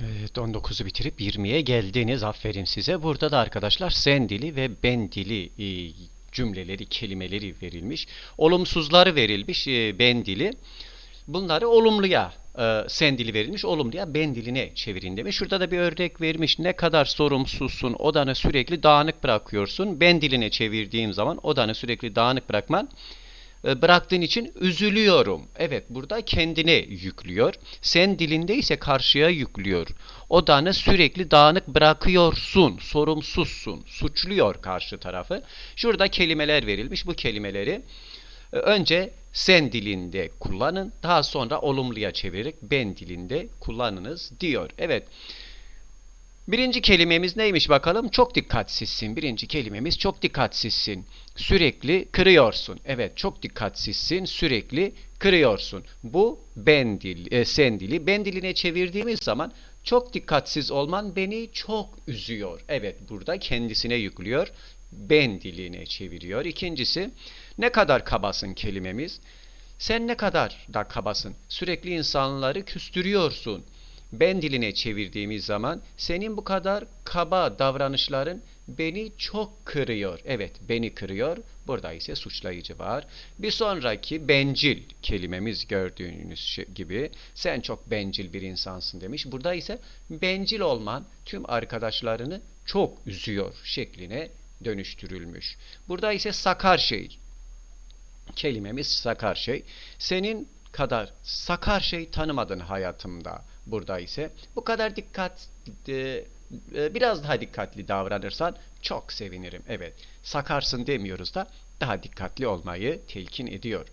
Evet 19'u bitirip 20'ye geldiniz. Aferin size. Burada da arkadaşlar sen dili ve ben dili e, cümleleri, kelimeleri verilmiş. Olumsuzları verilmiş e, ben dili. Bunları olumluya e, sen dili verilmiş, olumluya ben diline çevirin demiş. Şurada da bir örnek vermiş. Ne kadar sorumsuzsun, odanı sürekli dağınık bırakıyorsun. Ben diline çevirdiğim zaman odanı sürekli dağınık bırakman bıraktığın için üzülüyorum. Evet burada kendine yüklüyor. Sen dilinde ise karşıya yüklüyor. Odanı sürekli dağınık bırakıyorsun. Sorumsuzsun. Suçluyor karşı tarafı. Şurada kelimeler verilmiş. Bu kelimeleri e, önce sen dilinde kullanın. Daha sonra olumluya çevirerek ben dilinde kullanınız diyor. Evet. Birinci kelimemiz neymiş bakalım? Çok dikkatsizsin. Birinci kelimemiz çok dikkatsizsin. Sürekli kırıyorsun. Evet, çok dikkatsizsin. Sürekli kırıyorsun. Bu ben dil, e, sen dili. Ben diline çevirdiğimiz zaman çok dikkatsiz olman beni çok üzüyor. Evet, burada kendisine yüklüyor. Ben diline çeviriyor. İkincisi, ne kadar kabasın kelimemiz. Sen ne kadar da kabasın. Sürekli insanları küstürüyorsun ben diline çevirdiğimiz zaman senin bu kadar kaba davranışların beni çok kırıyor. Evet, beni kırıyor. Burada ise suçlayıcı var. Bir sonraki bencil kelimemiz gördüğünüz şey gibi sen çok bencil bir insansın demiş. Burada ise bencil olman tüm arkadaşlarını çok üzüyor şekline dönüştürülmüş. Burada ise sakar şey kelimemiz sakar şey. Senin kadar sakar şey tanımadın hayatımda. Burada ise bu kadar dikkat e, e, biraz daha dikkatli davranırsan çok sevinirim. Evet, sakarsın demiyoruz da daha dikkatli olmayı telkin ediyor.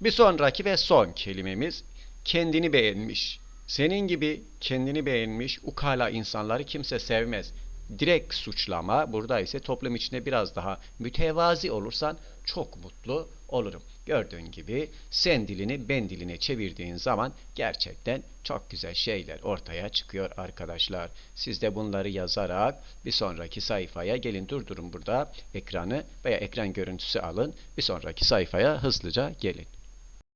Bir sonraki ve son kelimemiz kendini beğenmiş. Senin gibi kendini beğenmiş ukala insanları kimse sevmez direkt suçlama. Burada ise toplum içinde biraz daha mütevazi olursan çok mutlu olurum. Gördüğün gibi sen dilini ben diline çevirdiğin zaman gerçekten çok güzel şeyler ortaya çıkıyor arkadaşlar. Siz de bunları yazarak bir sonraki sayfaya gelin durdurun burada ekranı veya ekran görüntüsü alın. Bir sonraki sayfaya hızlıca gelin.